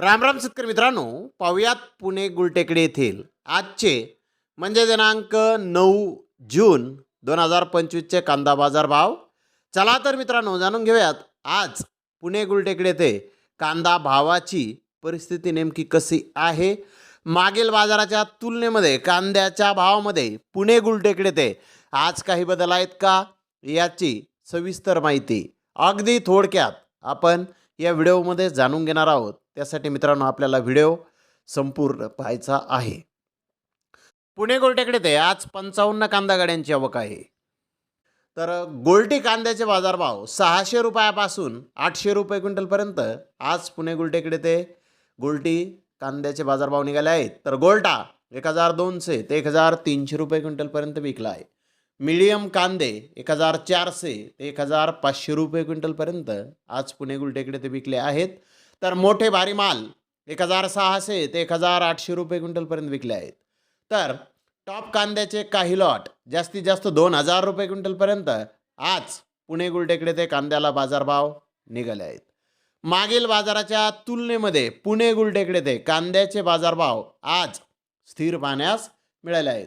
राम राम शेतकरी मित्रांनो पाहुयात पुणे गुलटेकडे येथील आजचे म्हणजे दिनांक नऊ जून दोन हजार पंचवीसचे कांदा बाजार भाव. चला तर मित्रांनो जाणून घेऊयात आज पुणे गुलटेकडे येथे कांदा भावाची परिस्थिती नेमकी कशी आहे? मागील बाजाराच्या तुलनेमध्ये कांद्याच्या भावामध्ये पुणे गुलटेकडे ते आज काही बदल आहेत का? याची सविस्तर माहिती अगदी थोडक्यात आपण या व्हिडिओमध्ये जाणून घेणार आहोत. त्यासाठी मित्रांनो आपल्याला व्हिडिओ संपूर्ण पाहायचा आहे. पुणे गोलट्याकडे ते आज पंचावन्न कांदा गाड्यांची आवक आहे. तर गोल्टी कांद्याचे बाजारभाव सहाशे रुपयापासून आठशे रुपये क्विंटलपर्यंत आज पुणे गोलटेकडे ते गोल्टी कांद्याचे बाजारभाव निघाले आहेत. तर गोल्टा एक हजार दोनशे ते एक हजार तीनशे रुपये क्विंटलपर्यंत विकला आहे. मिडियम कांदे एक हजार चारशे ते एक हजार पाचशे रुपये क्विंटलपर्यंत आज पुणे गुलटेकडे ते विकले आहेत. तर मोठे भारी माल एक हजार सहाशे ते एक हजार आठशे रुपये क्विंटलपर्यंत विकले आहेत. तर टॉप कांद्याचे काही लॉट जास्तीत जास्त दोन हजार रुपये क्विंटलपर्यंत आज पुणे गुलटेकडे ते कांद्याला बाजारभाव निघाले आहेत. मागील बाजाराच्या तुलनेमध्ये पुणे गुलटेकडे ते कांद्याचे बाजारभाव आज स्थिर पाहण्यास मिळाले आहेत.